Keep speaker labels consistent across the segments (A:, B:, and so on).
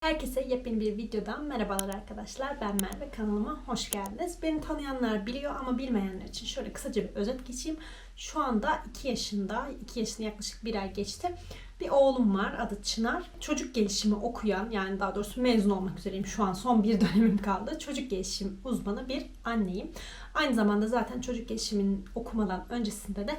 A: Herkese yepyeni bir videodan merhabalar arkadaşlar. Ben Merve kanalıma hoş geldiniz. Beni tanıyanlar biliyor ama bilmeyenler için şöyle kısaca bir özet geçeyim. Şu anda 2 yaşında, 2 yaşını yaklaşık bir ay geçti. Bir oğlum var adı Çınar. Çocuk gelişimi okuyan yani daha doğrusu mezun olmak üzereyim şu an son bir dönemim kaldı. Çocuk gelişim uzmanı bir anneyim. Aynı zamanda zaten çocuk gelişimin okumadan öncesinde de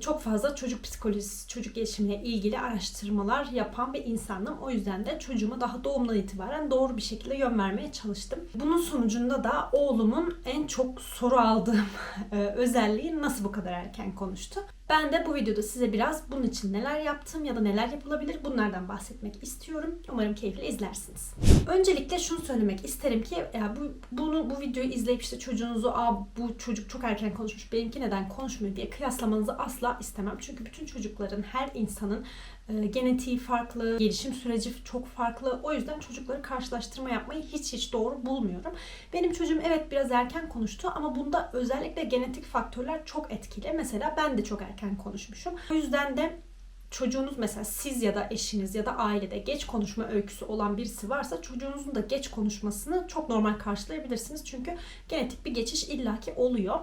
A: çok fazla çocuk psikolojisi, çocuk gelişimine ilgili araştırmalar yapan bir insandım. O yüzden de çocuğuma daha doğumdan itibaren doğru bir şekilde yön vermeye çalıştım. Bunun sonucunda da oğlumun en çok soru aldığım e, özelliği nasıl bu kadar erken konuştu. Ben de bu videoda size biraz bunun için neler yaptım ya da neler yapılabilir bunlardan bahsetmek istiyorum. Umarım keyifle izlersiniz. Öncelikle şunu söylemek isterim ki ya bu bunu bu videoyu izleyip işte çocuğunuzu Aa, bu çocuk çok erken konuşmuş benimki neden konuşmuyor diye kıyaslamanızı asla istemem. Çünkü bütün çocukların her insanın e, genetiği farklı, gelişim süreci çok farklı. O yüzden çocukları karşılaştırma yapmayı hiç hiç doğru bulmuyorum. Benim çocuğum evet biraz erken konuştu ama bunda özellikle genetik faktörler çok etkili. Mesela ben de çok erken konuşmuşum. O yüzden de çocuğunuz mesela siz ya da eşiniz ya da ailede geç konuşma öyküsü olan birisi varsa çocuğunuzun da geç konuşmasını çok normal karşılayabilirsiniz. Çünkü genetik bir geçiş illaki oluyor.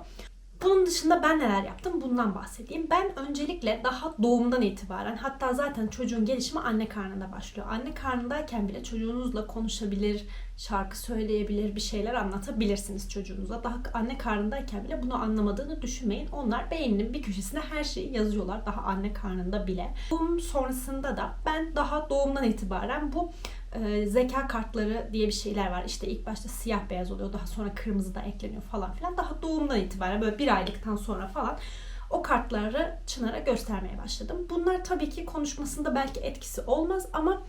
A: Bunun dışında ben neler yaptım bundan bahsedeyim. Ben öncelikle daha doğumdan itibaren hatta zaten çocuğun gelişimi anne karnında başlıyor. Anne karnındayken bile çocuğunuzla konuşabilir, şarkı söyleyebilir, bir şeyler anlatabilirsiniz çocuğunuza. Daha anne karnındayken bile bunu anlamadığını düşünmeyin. Onlar beyninin bir köşesine her şeyi yazıyorlar daha anne karnında bile. Doğum sonrasında da ben daha doğumdan itibaren bu e, zeka kartları diye bir şeyler var. İşte ilk başta siyah beyaz oluyor. Daha sonra kırmızı da ekleniyor falan filan. Daha doğumdan itibaren böyle bir aylıktan sonra falan o kartları Çınar'a göstermeye başladım. Bunlar tabii ki konuşmasında belki etkisi olmaz ama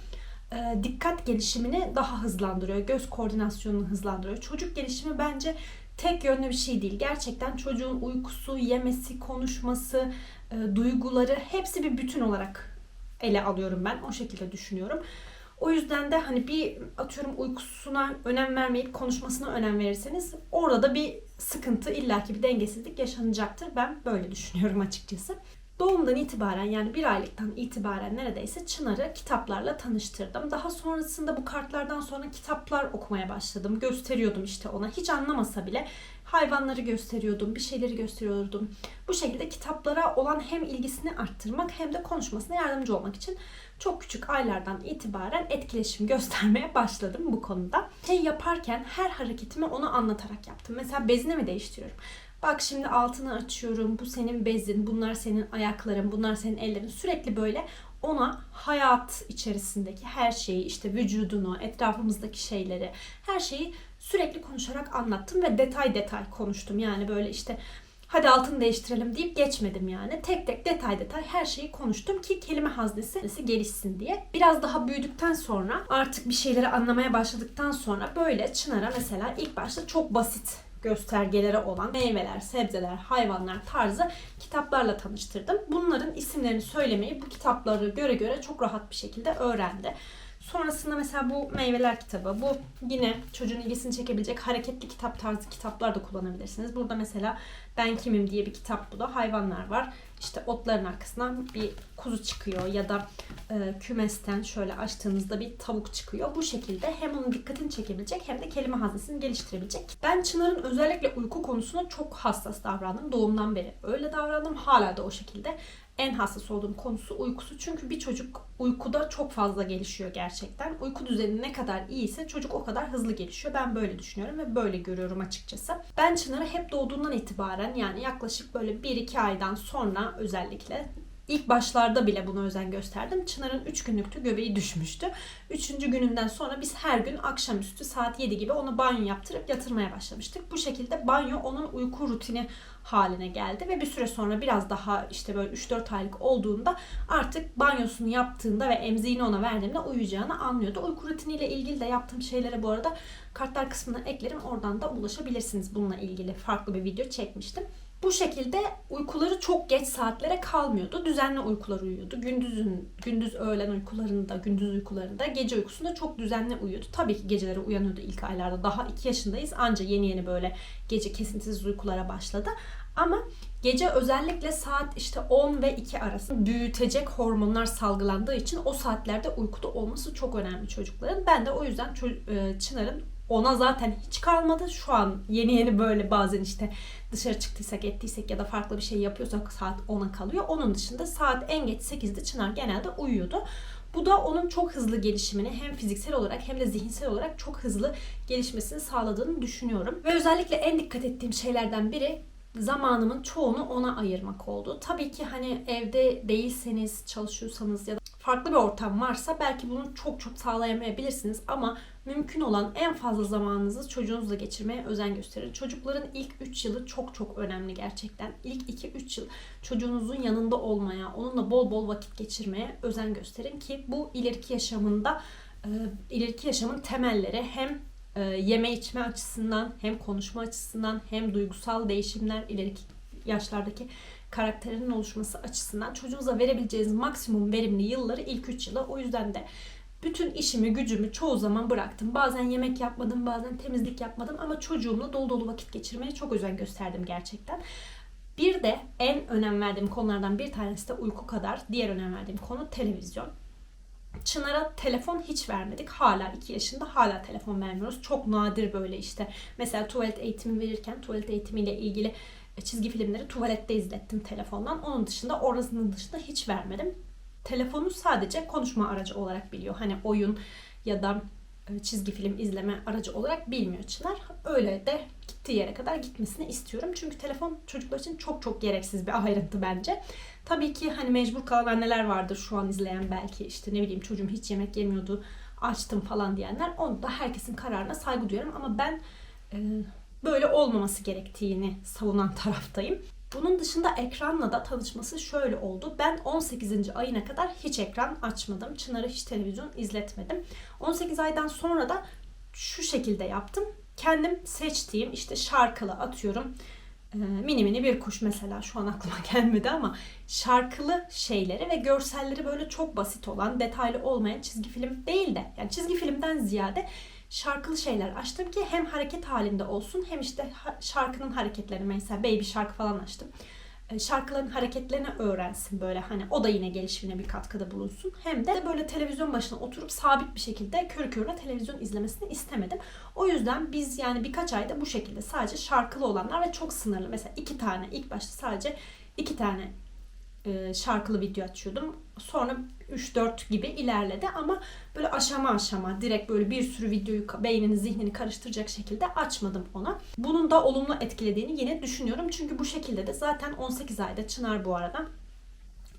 A: e, dikkat gelişimini daha hızlandırıyor. Göz koordinasyonunu hızlandırıyor. Çocuk gelişimi bence tek yönlü bir şey değil. Gerçekten çocuğun uykusu, yemesi, konuşması, e, duyguları hepsi bir bütün olarak ele alıyorum ben. O şekilde düşünüyorum. O yüzden de hani bir atıyorum uykusuna önem vermeyip konuşmasına önem verirseniz orada da bir sıkıntı illaki bir dengesizlik yaşanacaktır. Ben böyle düşünüyorum açıkçası. Doğumdan itibaren yani bir aylıktan itibaren neredeyse Çınar'ı kitaplarla tanıştırdım. Daha sonrasında bu kartlardan sonra kitaplar okumaya başladım. Gösteriyordum işte ona. Hiç anlamasa bile hayvanları gösteriyordum, bir şeyleri gösteriyordum. Bu şekilde kitaplara olan hem ilgisini arttırmak hem de konuşmasına yardımcı olmak için çok küçük aylardan itibaren etkileşim göstermeye başladım bu konuda. Şey yaparken her hareketimi ona anlatarak yaptım. Mesela bezini mi değiştiriyorum? Bak şimdi altını açıyorum. Bu senin bezin, bunlar senin ayakların, bunlar senin ellerin. Sürekli böyle ona hayat içerisindeki her şeyi, işte vücudunu, etrafımızdaki şeyleri, her şeyi sürekli konuşarak anlattım ve detay detay konuştum. Yani böyle işte hadi altını değiştirelim deyip geçmedim yani. Tek tek detay detay her şeyi konuştum ki kelime haznesi gelişsin diye. Biraz daha büyüdükten sonra artık bir şeyleri anlamaya başladıktan sonra böyle Çınar'a mesela ilk başta çok basit göstergeleri olan meyveler, sebzeler, hayvanlar tarzı kitaplarla tanıştırdım. Bunların isimlerini söylemeyi bu kitapları göre göre çok rahat bir şekilde öğrendi. Sonrasında mesela bu meyveler kitabı, bu yine çocuğun ilgisini çekebilecek hareketli kitap tarzı kitaplar da kullanabilirsiniz. Burada mesela Ben Kimim diye bir kitap bu da. Hayvanlar var. İşte otların arkasından bir kuzu çıkıyor ya da e, kümesten şöyle açtığınızda bir tavuk çıkıyor. Bu şekilde hem onun dikkatini çekebilecek hem de kelime haznesini geliştirebilecek. Ben Çınar'ın özellikle uyku konusuna çok hassas davrandım. Doğumdan beri öyle davrandım. Hala da o şekilde en hassas olduğum konusu uykusu. Çünkü bir çocuk uykuda çok fazla gelişiyor gerçekten. Uyku düzeni ne kadar iyiyse çocuk o kadar hızlı gelişiyor. Ben böyle düşünüyorum ve böyle görüyorum açıkçası. Ben Çınar'ı hep doğduğundan itibaren yani yaklaşık böyle 1-2 aydan sonra özellikle İlk başlarda bile buna özen gösterdim. Çınar'ın 3 günlüktü göbeği düşmüştü. 3. gününden sonra biz her gün akşamüstü saat 7 gibi onu banyo yaptırıp yatırmaya başlamıştık. Bu şekilde banyo onun uyku rutini haline geldi ve bir süre sonra biraz daha işte böyle 3-4 aylık olduğunda artık banyosunu yaptığında ve emziğini ona verdiğimde uyuyacağını anlıyordu. Uyku rutiniyle ilgili de yaptığım şeylere bu arada kartlar kısmına eklerim. Oradan da ulaşabilirsiniz bununla ilgili farklı bir video çekmiştim. Bu şekilde uykuları çok geç saatlere kalmıyordu. Düzenli uykular uyuyordu. Gündüzün gündüz öğlen uykularında, gündüz uykularında, gece uykusunda çok düzenli uyuyordu. Tabii ki geceleri uyanıyordu ilk aylarda. Daha 2 yaşındayız. Anca yeni yeni böyle gece kesintisiz uykulara başladı. Ama Gece özellikle saat işte 10 ve 2 arası büyütecek hormonlar salgılandığı için o saatlerde uykuda olması çok önemli çocukların. Ben de o yüzden e, Çınar'ın ona zaten hiç kalmadı. Şu an yeni yeni böyle bazen işte dışarı çıktıysak ettiysek ya da farklı bir şey yapıyorsak saat 10'a kalıyor. Onun dışında saat en geç 8'de Çınar genelde uyuyordu. Bu da onun çok hızlı gelişimini hem fiziksel olarak hem de zihinsel olarak çok hızlı gelişmesini sağladığını düşünüyorum. Ve özellikle en dikkat ettiğim şeylerden biri zamanımın çoğunu ona ayırmak oldu. Tabii ki hani evde değilseniz, çalışıyorsanız ya da farklı bir ortam varsa belki bunu çok çok sağlayamayabilirsiniz ama mümkün olan en fazla zamanınızı çocuğunuzla geçirmeye özen gösterin. Çocukların ilk 3 yılı çok çok önemli gerçekten. İlk 2-3 yıl çocuğunuzun yanında olmaya, onunla bol bol vakit geçirmeye özen gösterin ki bu ileriki yaşamında e, ileriki yaşamın temelleri hem e, yeme içme açısından hem konuşma açısından hem duygusal değişimler ileriki yaşlardaki karakterinin oluşması açısından çocuğunuza verebileceğiniz maksimum verimli yılları ilk 3 yıla. O yüzden de bütün işimi, gücümü çoğu zaman bıraktım. Bazen yemek yapmadım, bazen temizlik yapmadım ama çocuğumla dolu dolu vakit geçirmeye çok özen gösterdim gerçekten. Bir de en önem verdiğim konulardan bir tanesi de uyku kadar diğer önem verdiğim konu televizyon. Çınar'a telefon hiç vermedik. Hala 2 yaşında hala telefon vermiyoruz. Çok nadir böyle işte. Mesela tuvalet eğitimi verirken tuvalet eğitimiyle ilgili çizgi filmleri tuvalette izlettim telefondan. Onun dışında orasının dışında hiç vermedim. Telefonu sadece konuşma aracı olarak biliyor. Hani oyun ya da e, çizgi film izleme aracı olarak bilmiyor Çınar. Öyle de gittiği yere kadar gitmesini istiyorum. Çünkü telefon çocuklar için çok çok gereksiz bir ayrıntı bence. Tabii ki hani mecbur kalan anneler vardır şu an izleyen belki işte ne bileyim çocuğum hiç yemek yemiyordu açtım falan diyenler. Onu da herkesin kararına saygı duyuyorum ama ben e, böyle olmaması gerektiğini savunan taraftayım. Bunun dışında ekranla da tanışması şöyle oldu. Ben 18. ayına kadar hiç ekran açmadım. Çınar'a hiç televizyon izletmedim. 18 aydan sonra da şu şekilde yaptım. Kendim seçtiğim işte şarkılı atıyorum. Ee, mini mini bir kuş mesela şu an aklıma gelmedi ama şarkılı şeyleri ve görselleri böyle çok basit olan, detaylı olmayan çizgi film değil de yani çizgi filmden ziyade şarkılı şeyler açtım ki hem hareket halinde olsun hem işte şarkının hareketlerini mesela baby şarkı falan açtım. E, şarkıların hareketlerini öğrensin böyle hani o da yine gelişimine bir katkıda bulunsun. Hem de böyle televizyon başına oturup sabit bir şekilde körü körüne televizyon izlemesini istemedim. O yüzden biz yani birkaç ayda bu şekilde sadece şarkılı olanlar ve çok sınırlı mesela iki tane ilk başta sadece iki tane e, şarkılı video açıyordum. Sonra 3-4 gibi ilerledi ama böyle aşama aşama direkt böyle bir sürü videoyu beynini zihnini karıştıracak şekilde açmadım ona. Bunun da olumlu etkilediğini yine düşünüyorum. Çünkü bu şekilde de zaten 18 ayda Çınar bu arada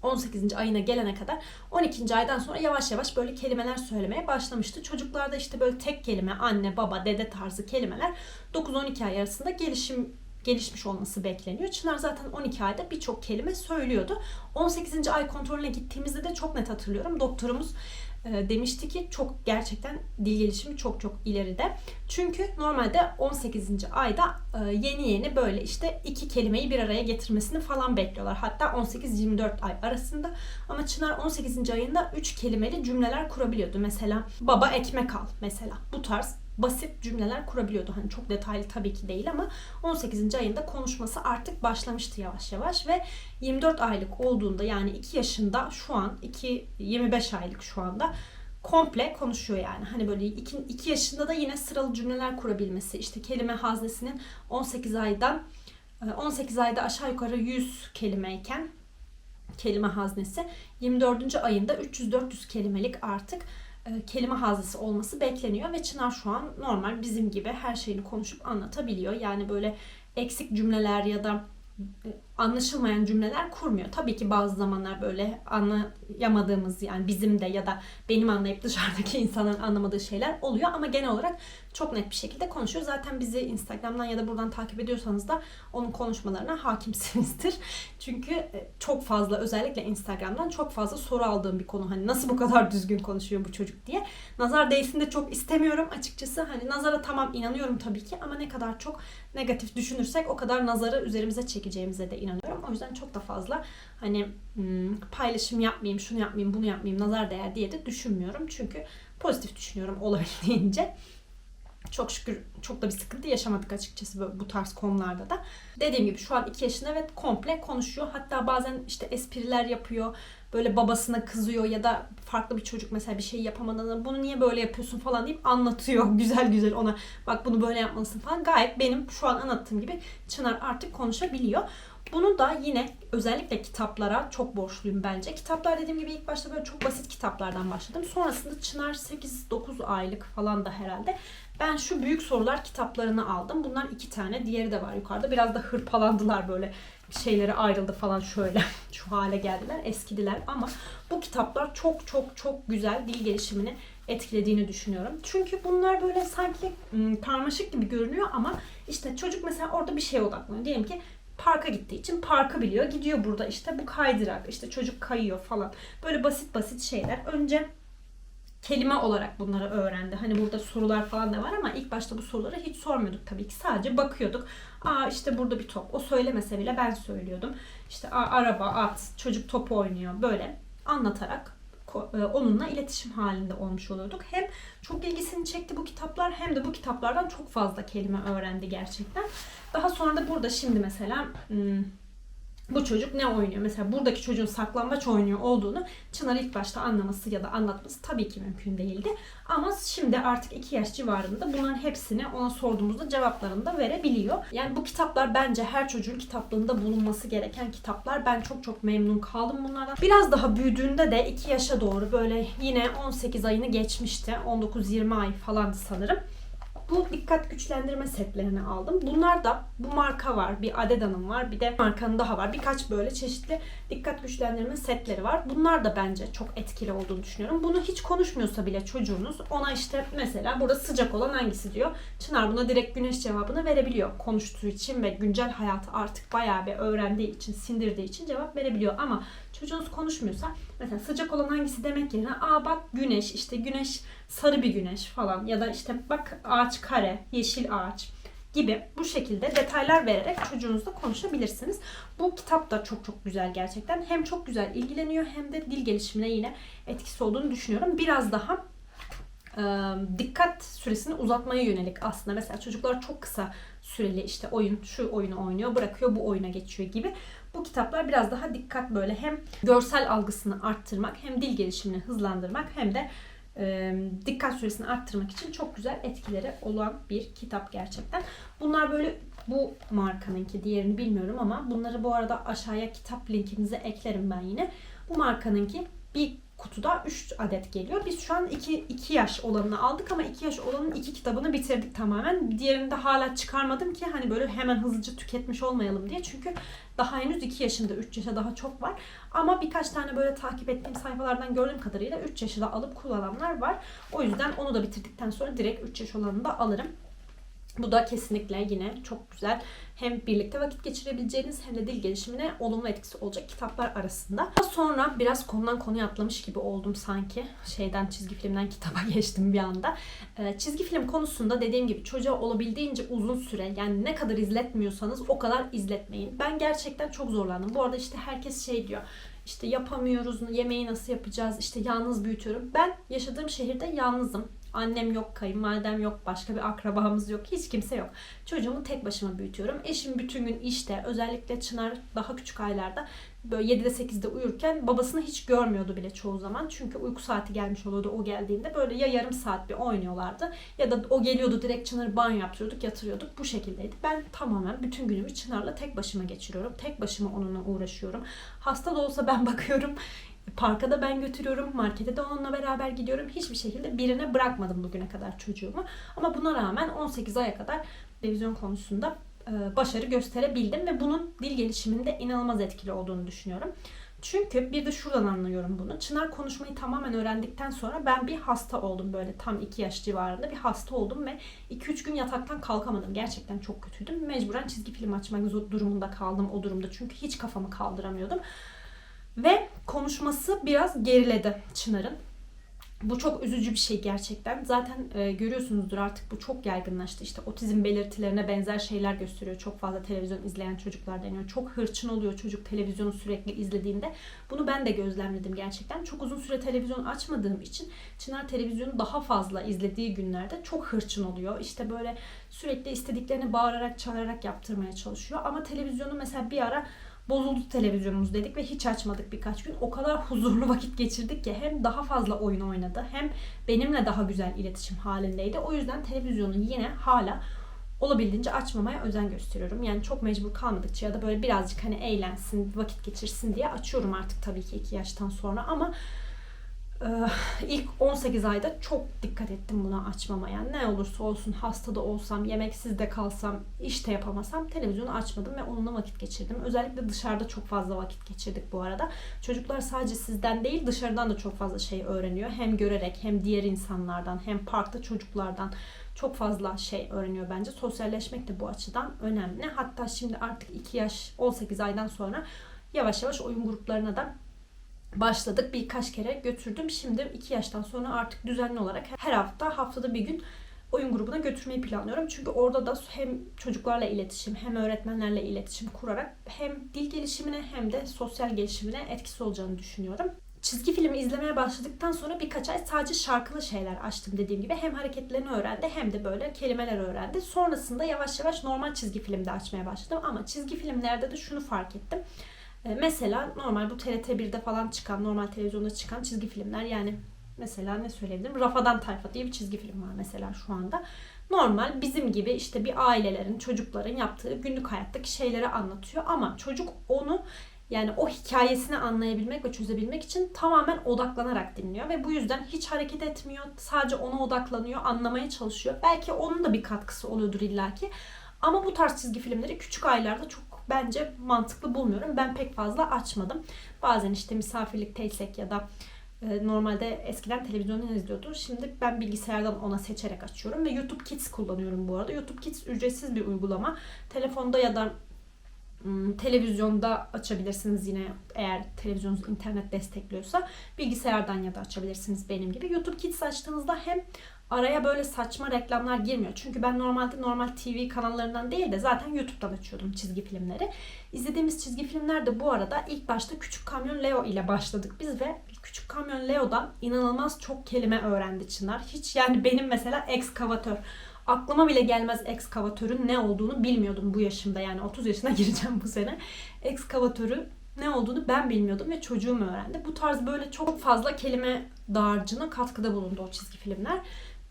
A: 18. ayına gelene kadar 12. aydan sonra yavaş yavaş böyle kelimeler söylemeye başlamıştı. Çocuklarda işte böyle tek kelime anne, baba, dede tarzı kelimeler 9-12 ay arasında gelişim gelişmiş olması bekleniyor. Çınar zaten 12 ayda birçok kelime söylüyordu. 18. ay kontrolüne gittiğimizde de çok net hatırlıyorum. Doktorumuz e, demişti ki çok gerçekten dil gelişimi çok çok ileride. Çünkü normalde 18. ayda e, yeni yeni böyle işte iki kelimeyi bir araya getirmesini falan bekliyorlar. Hatta 18-24 ay arasında. Ama Çınar 18. ayında 3 kelimeli cümleler kurabiliyordu. Mesela baba ekmek al mesela. Bu tarz basit cümleler kurabiliyordu. Hani çok detaylı tabii ki değil ama 18. ayında konuşması artık başlamıştı yavaş yavaş ve 24 aylık olduğunda yani 2 yaşında şu an 2 25 aylık şu anda komple konuşuyor yani. Hani böyle 2, 2 yaşında da yine sıralı cümleler kurabilmesi. işte kelime haznesinin 18 aydan 18 ayda aşağı yukarı 100 kelimeyken kelime haznesi 24. ayında 300-400 kelimelik artık e, kelime haznesi olması bekleniyor ve Çınar şu an normal bizim gibi her şeyini konuşup anlatabiliyor. Yani böyle eksik cümleler ya da e, anlaşılmayan cümleler kurmuyor. Tabii ki bazı zamanlar böyle anlayamadığımız yani bizim de ya da benim anlayıp dışarıdaki insanların anlamadığı şeyler oluyor ama genel olarak çok net bir şekilde konuşuyor. Zaten bizi Instagram'dan ya da buradan takip ediyorsanız da onun konuşmalarına hakimsinizdir. Çünkü e, çok fazla özellikle Instagram'dan çok fazla soru aldığım bir konu. Hani nasıl bu kadar düzgün konuşuyor bu çocuk diye. Nazar değsin de çok istemiyorum açıkçası. Hani nazara tamam inanıyorum tabii ki ama ne kadar çok negatif düşünürsek o kadar nazarı üzerimize çekeceğimize de inanıyorum. O yüzden çok da fazla hani hmm, paylaşım yapmayayım, şunu yapmayayım, bunu yapmayayım, nazar değer diye de düşünmüyorum. Çünkü pozitif düşünüyorum olabildiğince. Çok şükür çok da bir sıkıntı yaşamadık açıkçası bu- tarz konularda da. Dediğim gibi şu an 2 yaşında ve komple konuşuyor. Hatta bazen işte espriler yapıyor. Böyle babasına kızıyor ya da farklı bir çocuk mesela bir şey yapamadığında bunu niye böyle yapıyorsun falan deyip anlatıyor güzel güzel ona. Bak bunu böyle yapmalısın falan. Gayet benim şu an anlattığım gibi Çınar artık konuşabiliyor. Bunu da yine özellikle kitaplara çok borçluyum bence. Kitaplar dediğim gibi ilk başta böyle çok basit kitaplardan başladım. Sonrasında Çınar 8-9 aylık falan da herhalde. Ben şu büyük sorular kitaplarını aldım. Bunlar iki tane. Diğeri de var yukarıda. Biraz da hırpalandılar böyle. Şeyleri ayrıldı falan şöyle. Şu hale geldiler. Eskidiler ama bu kitaplar çok çok çok güzel dil gelişimini etkilediğini düşünüyorum. Çünkü bunlar böyle sanki ım, karmaşık gibi görünüyor ama işte çocuk mesela orada bir şeye odaklanıyor. Diyelim ki parka gittiği için parkı biliyor. Gidiyor burada işte bu kaydırak, işte çocuk kayıyor falan. Böyle basit basit şeyler. Önce kelime olarak bunları öğrendi. Hani burada sorular falan da var ama ilk başta bu soruları hiç sormuyorduk tabii ki. Sadece bakıyorduk. Aa işte burada bir top. O söylemese bile ben söylüyordum. İşte araba, at, çocuk top oynuyor. Böyle anlatarak onunla iletişim halinde olmuş oluyorduk. Hem çok ilgisini çekti bu kitaplar hem de bu kitaplardan çok fazla kelime öğrendi gerçekten. Daha sonra da burada şimdi mesela bu çocuk ne oynuyor? Mesela buradaki çocuğun saklambaç oynuyor olduğunu Çınar ilk başta anlaması ya da anlatması tabii ki mümkün değildi. Ama şimdi artık 2 yaş civarında bunların hepsini ona sorduğumuzda cevaplarını da verebiliyor. Yani bu kitaplar bence her çocuğun kitaplığında bulunması gereken kitaplar. Ben çok çok memnun kaldım bunlardan. Biraz daha büyüdüğünde de 2 yaşa doğru böyle yine 18 ayını geçmişti. 19-20 ay falandı sanırım. Bu dikkat güçlendirme setlerini aldım. Bunlar da bu marka var. Bir Adeda'nın var. Bir de markanın daha var. Birkaç böyle çeşitli dikkat güçlendirme setleri var. Bunlar da bence çok etkili olduğunu düşünüyorum. Bunu hiç konuşmuyorsa bile çocuğunuz ona işte mesela burada sıcak olan hangisi diyor. Çınar buna direkt güneş cevabını verebiliyor. Konuştuğu için ve güncel hayatı artık bayağı bir öğrendiği için, sindirdiği için cevap verebiliyor. Ama çocuğunuz konuşmuyorsa mesela sıcak olan hangisi demek yerine aa bak güneş işte güneş sarı bir güneş falan ya da işte bak ağaç kare, yeşil ağaç gibi bu şekilde detaylar vererek çocuğunuzla konuşabilirsiniz. Bu kitap da çok çok güzel gerçekten. Hem çok güzel ilgileniyor hem de dil gelişimine yine etkisi olduğunu düşünüyorum. Biraz daha e, dikkat süresini uzatmaya yönelik aslında. Mesela çocuklar çok kısa süreli işte oyun, şu oyunu oynuyor, bırakıyor, bu oyuna geçiyor gibi. Bu kitaplar biraz daha dikkat böyle hem görsel algısını arttırmak, hem dil gelişimini hızlandırmak hem de e, dikkat süresini arttırmak için çok güzel etkileri olan bir kitap gerçekten. Bunlar böyle bu markanınki diğerini bilmiyorum ama bunları bu arada aşağıya kitap linkinize eklerim ben yine. Bu markanınki bir kutuda 3 adet geliyor. Biz şu an 2, 2 yaş olanını aldık ama 2 yaş olanın 2 kitabını bitirdik tamamen. Diğerini de hala çıkarmadım ki hani böyle hemen hızlıca tüketmiş olmayalım diye. Çünkü daha henüz 2 yaşında 3 yaşa daha çok var. Ama birkaç tane böyle takip ettiğim sayfalardan gördüğüm kadarıyla 3 yaşı da alıp kullananlar var. O yüzden onu da bitirdikten sonra direkt 3 yaş olanını da alırım. Bu da kesinlikle yine çok güzel. Hem birlikte vakit geçirebileceğiniz hem de dil gelişimine olumlu etkisi olacak kitaplar arasında. Sonra biraz konudan konuya atlamış gibi oldum sanki. Şeyden çizgi filmden kitaba geçtim bir anda. Ee, çizgi film konusunda dediğim gibi çocuğa olabildiğince uzun süre yani ne kadar izletmiyorsanız o kadar izletmeyin. Ben gerçekten çok zorlandım. Bu arada işte herkes şey diyor işte yapamıyoruz, yemeği nasıl yapacağız, işte yalnız büyütüyorum. Ben yaşadığım şehirde yalnızım. Annem yok, kayınvalidem yok, başka bir akrabamız yok, hiç kimse yok. Çocuğumu tek başıma büyütüyorum. Eşim bütün gün işte, özellikle Çınar daha küçük aylarda böyle 7'de 8'de uyurken babasını hiç görmüyordu bile çoğu zaman. Çünkü uyku saati gelmiş oluyordu o geldiğinde. Böyle ya yarım saat bir oynuyorlardı ya da o geliyordu direkt Çınar'ı banyo yaptırıyorduk, yatırıyorduk. Bu şekildeydi. Ben tamamen bütün günümü Çınar'la tek başıma geçiriyorum. Tek başıma onunla uğraşıyorum. Hasta da olsa ben bakıyorum. Parka da ben götürüyorum. Markete de onunla beraber gidiyorum. Hiçbir şekilde birine bırakmadım bugüne kadar çocuğumu. Ama buna rağmen 18 aya kadar televizyon konusunda e, başarı gösterebildim ve bunun dil gelişiminde inanılmaz etkili olduğunu düşünüyorum. Çünkü bir de şuradan anlıyorum bunu. Çınar konuşmayı tamamen öğrendikten sonra ben bir hasta oldum böyle tam 2 yaş civarında bir hasta oldum ve 2-3 gün yataktan kalkamadım. Gerçekten çok kötüydüm. Mecburen çizgi film açmak durumunda kaldım o durumda. Çünkü hiç kafamı kaldıramıyordum. Ve konuşması biraz geriledi Çınar'ın. Bu çok üzücü bir şey gerçekten. Zaten e, görüyorsunuzdur artık bu çok yaygınlaştı. İşte otizm belirtilerine benzer şeyler gösteriyor. Çok fazla televizyon izleyen çocuklar deniyor. Çok hırçın oluyor çocuk televizyonu sürekli izlediğinde. Bunu ben de gözlemledim gerçekten. Çok uzun süre televizyon açmadığım için Çınar televizyonu daha fazla izlediği günlerde çok hırçın oluyor. İşte böyle sürekli istediklerini bağırarak çağırarak yaptırmaya çalışıyor. Ama televizyonu mesela bir ara bozuldu televizyonumuz dedik ve hiç açmadık birkaç gün. O kadar huzurlu vakit geçirdik ki hem daha fazla oyun oynadı hem benimle daha güzel iletişim halindeydi. O yüzden televizyonu yine hala olabildiğince açmamaya özen gösteriyorum. Yani çok mecbur kalmadıkça ya da böyle birazcık hani eğlensin, vakit geçirsin diye açıyorum artık tabii ki 2 yaştan sonra ama ilk 18 ayda çok dikkat ettim buna açmamaya. Ne olursa olsun hastada olsam, yemeksiz de kalsam, işte yapamasam televizyonu açmadım ve onunla vakit geçirdim. Özellikle dışarıda çok fazla vakit geçirdik bu arada. Çocuklar sadece sizden değil dışarıdan da çok fazla şey öğreniyor. Hem görerek hem diğer insanlardan hem parkta çocuklardan çok fazla şey öğreniyor bence. Sosyalleşmek de bu açıdan önemli. Hatta şimdi artık 2 yaş 18 aydan sonra yavaş yavaş oyun gruplarına da başladık. Birkaç kere götürdüm. Şimdi 2 yaştan sonra artık düzenli olarak her hafta haftada bir gün oyun grubuna götürmeyi planlıyorum. Çünkü orada da hem çocuklarla iletişim hem öğretmenlerle iletişim kurarak hem dil gelişimine hem de sosyal gelişimine etkisi olacağını düşünüyorum. Çizgi filmi izlemeye başladıktan sonra birkaç ay sadece şarkılı şeyler açtım dediğim gibi. Hem hareketlerini öğrendi hem de böyle kelimeler öğrendi. Sonrasında yavaş yavaş normal çizgi filmde açmaya başladım. Ama çizgi filmlerde de şunu fark ettim. E, Mesela normal bu TRT 1'de falan çıkan, normal televizyonda çıkan çizgi filmler yani mesela ne söyleyebilirim? Rafadan Tayfa diye bir çizgi film var mesela şu anda. Normal bizim gibi işte bir ailelerin, çocukların yaptığı günlük hayattaki şeyleri anlatıyor ama çocuk onu yani o hikayesini anlayabilmek ve çözebilmek için tamamen odaklanarak dinliyor ve bu yüzden hiç hareket etmiyor. Sadece ona odaklanıyor, anlamaya çalışıyor. Belki onun da bir katkısı oluyordur illaki. Ama bu tarz çizgi filmleri küçük aylarda çok bence mantıklı bulmuyorum. Ben pek fazla açmadım. Bazen işte misafirlikteysek ya da e, normalde eskiden televizyondan izliyordu. Şimdi ben bilgisayardan ona seçerek açıyorum ve YouTube Kids kullanıyorum bu arada. YouTube Kids ücretsiz bir uygulama. Telefonda ya da televizyonda açabilirsiniz yine eğer televizyonunuz internet destekliyorsa bilgisayardan ya da açabilirsiniz benim gibi. YouTube Kids açtığınızda hem araya böyle saçma reklamlar girmiyor. Çünkü ben normalde normal TV kanallarından değil de zaten YouTube'dan açıyordum çizgi filmleri. İzlediğimiz çizgi filmler de bu arada ilk başta Küçük Kamyon Leo ile başladık biz ve Küçük Kamyon Leo'dan inanılmaz çok kelime öğrendi Çınar. Hiç yani benim mesela ekskavatör aklıma bile gelmez ekskavatörün ne olduğunu bilmiyordum bu yaşımda yani 30 yaşına gireceğim bu sene. Ekskavatörü ne olduğunu ben bilmiyordum ve çocuğum öğrendi. Bu tarz böyle çok fazla kelime dağarcığına katkıda bulundu o çizgi filmler.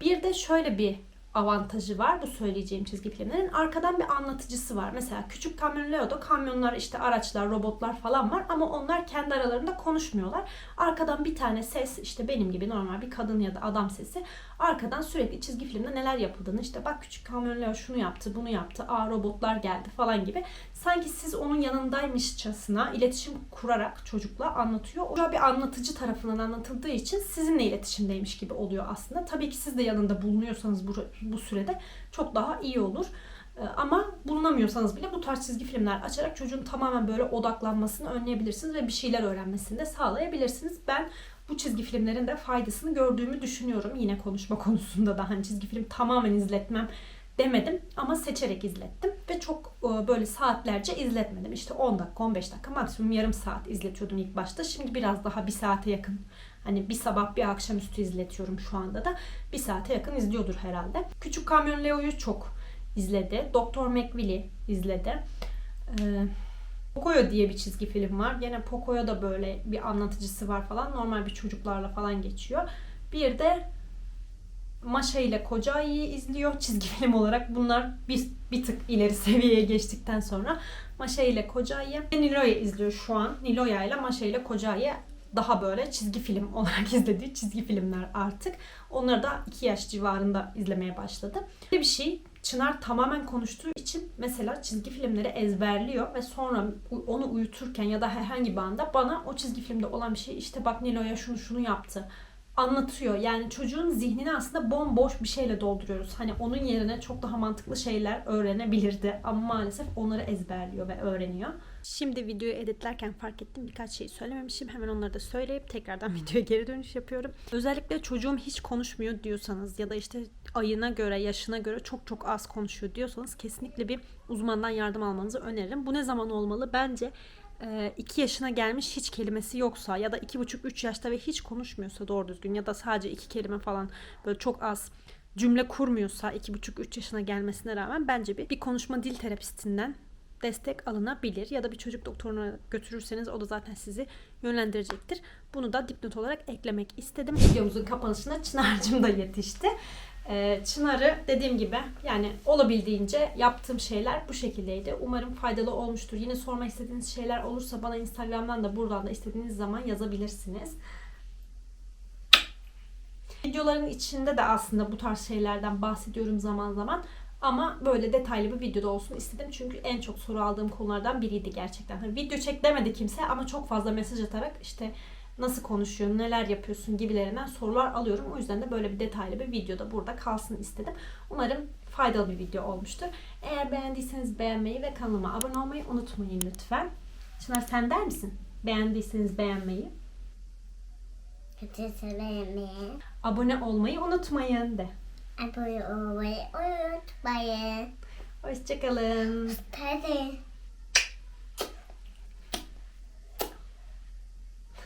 A: Bir de şöyle bir avantajı var bu söyleyeceğim çizgi filmlerin. Arkadan bir anlatıcısı var. Mesela Küçük Kamyon Leo'da kamyonlar, işte araçlar, robotlar falan var ama onlar kendi aralarında konuşmuyorlar. Arkadan bir tane ses işte benim gibi normal bir kadın ya da adam sesi arkadan sürekli çizgi filmde neler yapıldığını işte bak Küçük Kamyon Leo şunu yaptı, bunu yaptı, aa robotlar geldi falan gibi. Sanki siz onun yanındaymışçasına iletişim kurarak çocukla anlatıyor. O bir anlatıcı tarafından anlatıldığı için sizinle iletişimdeymiş gibi oluyor aslında. Tabii ki siz de yanında bulunuyorsanız bu, bu sürede çok daha iyi olur. Ee, Ama bulunamıyorsanız bile bu tarz çizgi filmler açarak çocuğun tamamen böyle odaklanmasını önleyebilirsiniz ve bir şeyler öğrenmesini de sağlayabilirsiniz. Ben bu çizgi filmlerin de faydasını gördüğümü düşünüyorum. Yine konuşma konusunda da hani çizgi film tamamen izletmem demedim ama seçerek izlettim ve çok e, böyle saatlerce izletmedim. İşte 10 dakika, 15 dakika, maksimum yarım saat izletiyordum ilk başta. Şimdi biraz daha bir saate yakın. Hani bir sabah bir akşamüstü izletiyorum şu anda da. Bir saate yakın izliyordur herhalde. Küçük Kamyon Leo'yu çok izledi. Doktor McWilly izledi. Ee, diye bir çizgi film var. Yine Pocoyo da böyle bir anlatıcısı var falan. Normal bir çocuklarla falan geçiyor. Bir de Maşa ile Koca Ayı'yı izliyor çizgi film olarak. Bunlar bir, bir tık ileri seviyeye geçtikten sonra Maşa ile Koca Ayı ve Nilo'yu izliyor şu an. Nilo'ya ile Maşa ile Koca Ayı daha böyle çizgi film olarak izlediği çizgi filmler artık. Onları da 2 yaş civarında izlemeye başladı. Bir şey Çınar tamamen konuştuğu için mesela çizgi filmleri ezberliyor ve sonra onu uyuturken ya da herhangi bir anda bana o çizgi filmde olan bir şey işte bak Nilo'ya şunu şunu yaptı anlatıyor. Yani çocuğun zihnini aslında bomboş bir şeyle dolduruyoruz. Hani onun yerine çok daha mantıklı şeyler öğrenebilirdi ama maalesef onları ezberliyor ve öğreniyor. Şimdi videoyu editlerken fark ettim birkaç şey söylememişim. Hemen onları da söyleyip tekrardan videoya geri dönüş yapıyorum. Özellikle çocuğum hiç konuşmuyor diyorsanız ya da işte ayına göre, yaşına göre çok çok az konuşuyor diyorsanız kesinlikle bir uzmandan yardım almanızı öneririm. Bu ne zaman olmalı? Bence 2 yaşına gelmiş hiç kelimesi yoksa ya da 2,5-3 yaşta ve hiç konuşmuyorsa doğru düzgün ya da sadece iki kelime falan böyle çok az cümle kurmuyorsa 2,5-3 yaşına gelmesine rağmen bence bir, bir konuşma dil terapistinden destek alınabilir ya da bir çocuk doktoruna götürürseniz o da zaten sizi yönlendirecektir. Bunu da dipnot olarak eklemek istedim. Videomuzun kapanışına Çınar'cığım da yetişti. Ee, Çınar'ı dediğim gibi yani olabildiğince yaptığım şeyler bu şekildeydi. Umarım faydalı olmuştur. Yine sormak istediğiniz şeyler olursa bana Instagram'dan da buradan da istediğiniz zaman yazabilirsiniz. Videoların içinde de aslında bu tarz şeylerden bahsediyorum zaman zaman. Ama böyle detaylı bir videoda olsun istedim. Çünkü en çok soru aldığım konulardan biriydi gerçekten. Hani video çek demedi kimse ama çok fazla mesaj atarak işte nasıl konuşuyorsun, neler yapıyorsun gibilerinden sorular alıyorum. O yüzden de böyle bir detaylı bir videoda burada kalsın istedim. Umarım faydalı bir video olmuştur. Eğer beğendiyseniz beğenmeyi ve kanalıma abone olmayı unutmayın lütfen. Çınar sen der misin? Beğendiyseniz beğenmeyi,
B: Kötü söylemeyi,
A: abone olmayı unutmayın de.
B: abone olmayı unutmayın.
A: Hoşçakalın.
B: Hadi.